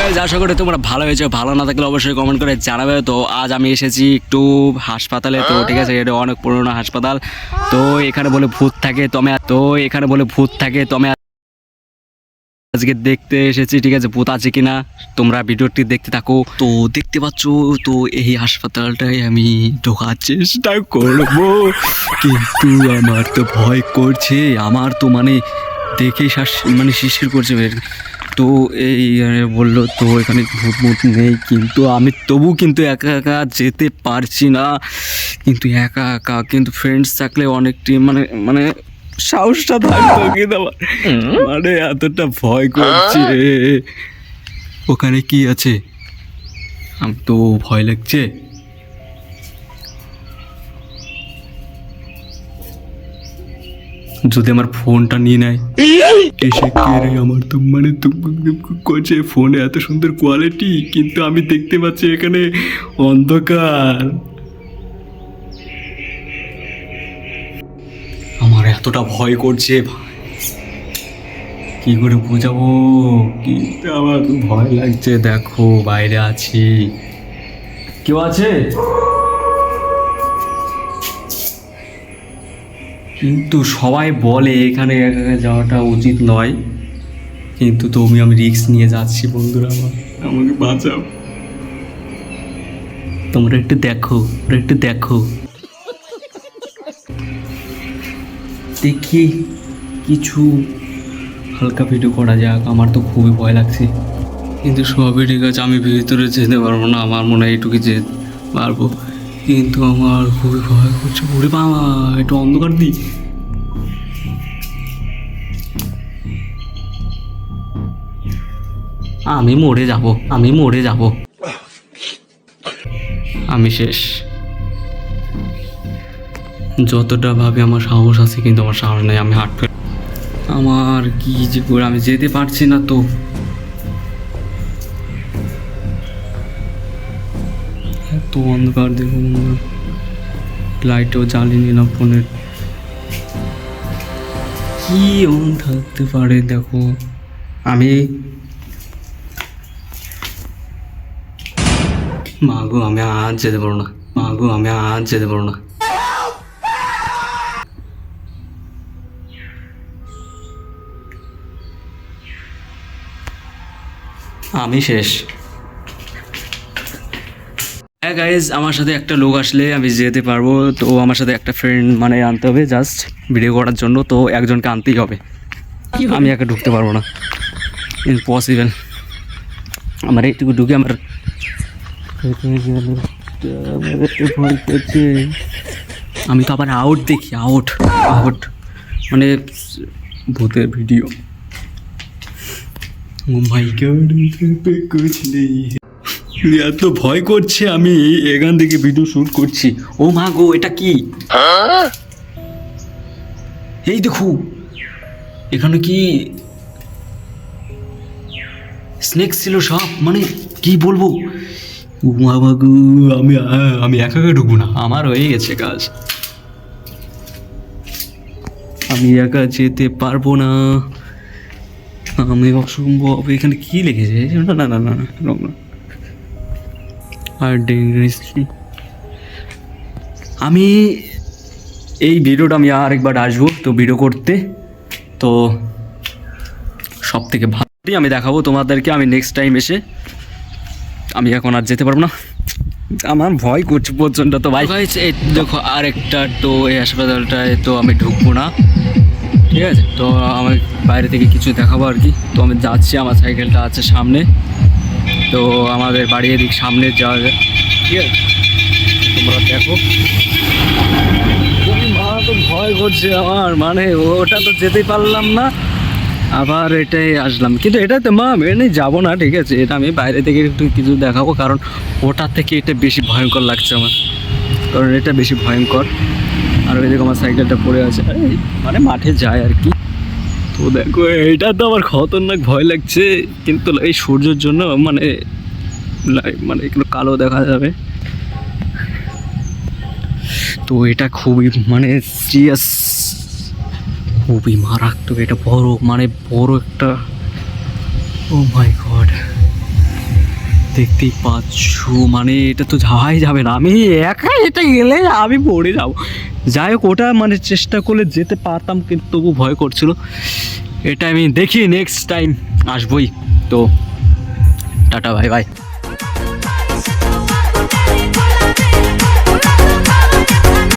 guys, আশা করি তোমরা ভালো হয়েছে। ভালো না থাকলে অবশ্যই কমেন্ট করে জানাবে। তো আজ আমি এসেছি একটু হাসপাতালে। তো ঠিক আছে এটা অনেক পুরোনো হাসপাতাল। তো এখানে বলে ভূত থাকে তো আমি তো এখানে বলে ভূত থাকে তো আমি আজকে দেখতে এসেছি ঠিক আছে ভূত আছে কিনা? তোমরা ভিডিওটি দেখতে থাকো। তো দেখতে পাচ্ছ তো এই হাসপাতালটায় আমি ঢোকার চেষ্টা করব। কিন্তু আমার তো ভয় করছে। আমার তো মানে দেখে শ্বাস মানে শিশির করছে। তো এই বলল, তো এখানে ভূত মুত নেই, কিন্তু আমি তবু কিন্তু একা একা যেতে পারছি না। কিন্তু একা একা, কিন্তু ফ্রেন্ডস থাকলে অনেকটি মানে মানে সাহসটা থাকতো কিন্তু আমার। মানে এতটা ভয় করছে ওখানে কি আছে? আমি, তো ভয় লাগছে? যদি আমার ফোনটা নিয়ে নেয়। এসে আমার তো মানে করছে ফোনে এত সুন্দর কোয়ালিটি কিন্তু আমি দেখতে পাচ্ছি এখানে অন্ধকার। আমার এতটা ভয় করছে কি করে বোঝাবো? কিন্তু আমার ভয় লাগছে, দেখো বাইরে আছি। কেউ আছে? কিন্তু সবাই বলে এখানে একা একা যাওয়াটা উচিত নয়। কিন্তু তুমি, আমি রিস্ক নিয়ে যাচ্ছি বন্ধুরা আমার। আমাকে বাঁচাও। তোমরা একটু দেখো, তোমরা একটু দেখো। দেখি কিছু হালকা ভিডিও করা যাক, আমার তো খুবই ভয় লাগছে। কিন্তু সবই ঠিক আছে, আমি ভিতরে যেতে পারব না, আমার মনে হয় এইটুকু যেতে পারব। কিন্তু আমার খুবই ভয় করছে। ওরে বাবা, একটু অন্ধকার দিই আমি মরে যাব, আমি মরে যাব। আমি শেষ। যতটা ভাবে আমার সাহস আছে, কিন্তু আমার সাহস নেই, আমি হাঁট ফেল আমার কি যে করে আমি যেতে পারছি না তো। এত অন্ধকার দেখুন লাইটও জ্বালিনি না ফোনের কি এমন থাকতে পারে দেখো? আমি মাগো আমি আজ যেতে পারব না। মাগো আমি আজ যেতে পারব না। আমি শেষ। হ্যাঁ গাইজ আমার সাথে একটা লোক আসলে আমি যেতে পারব। তো আমার সাথে একটা ফ্রেন্ড মানে আনতে হবে জাস্ট ভিডিও করার জন্য। তো একজনকে আনতেই হবে। আমি একা ঢুকতে পারব না। ইম্পসিবল আমার একটু ঢুকে আমার। আমি তো আবার আউট দেখি আউট আউট মানে ভূতের ভিডিও ও মাই গড কুছ নেই। এত ভয় করছে আমি এখান থেকে ভিডিও শুট করছি। ও মা গো, এটা কি? এই দেখো, এখানে কি স্নেক ছিল সব? মানে কি বলব? মা গো, আমি আমি একা একা ঢুকবো না, আমার হয়ে গেছে কাজ। আমি একা যেতে পারব না। আমি অসম্ভব। এখানে কি লিখেছে না না না না wrong না। আর। আমি এই ভিডিওটা আমি আরেকবার আসব তো ভিডিও করতে। তো সব থেকে ভালোই আমি দেখাবো তোমাদেরকে আমি নেক্সট টাইম এসে। আমি এখন আর যেতে পারব না। আমার ভয় করছে প্রচণ্ড তো ভাই। এই দেখো আরেকটা তো এই হাসপাতালটায় তো আমি ঢুকবো না। ঠিক আছে? তো আমি বাইরে থেকে কিছু দেখাবো আর কি। তো আমি যাচ্ছি, আমার সাইকেলটা আছে সামনে। তো আমাদের বাড়ি এদিক সামনে যাওয়া যায় ঠিক আছে। তোমরা দেখো। মারাত্মক ভয় করছে আমার মানে ওটা তো যেতেই পারলাম না। আবার এটাই আসলাম। কিন্তু এটা তো মা এমনি যাব না, ঠিক আছে? এটা আমি বাইরে থেকে একটু কিছু দেখাবো, কারণ ওটা থেকে এটা বেশি ভয়ঙ্কর লাগছে আমার। কারণ এটা বেশি ভয়ঙ্কর। আর ওইদিকে আমার সাইকেলটা পড়ে আছে। মানে মাঠে যায় আর কি। তো দেখো, এটা তো আমার খতরনাক ভয় লাগছে, কিন্তু এই সূর্যের জন্য মানে মানে একটু কালো দেখা যাবে। তো এটা খুবই মানে সিরিয়াস খুবই মারাত্মক, এটা বড় মানে বড় একটা ও মাই গড দেখতেই পাচ্ছ মানে এটা তো যাওয়াই যাবে না। আমি একা এটা গেলে আমি পড়ে যাব। যাই হোক, ওটা মানে চেষ্টা করে যেতে পারতাম, কিন্তু তবু ভয় করছিল। এটা আমি দেখি নেক্সট টাইম আসবই। তো, টাটা ভাই বাই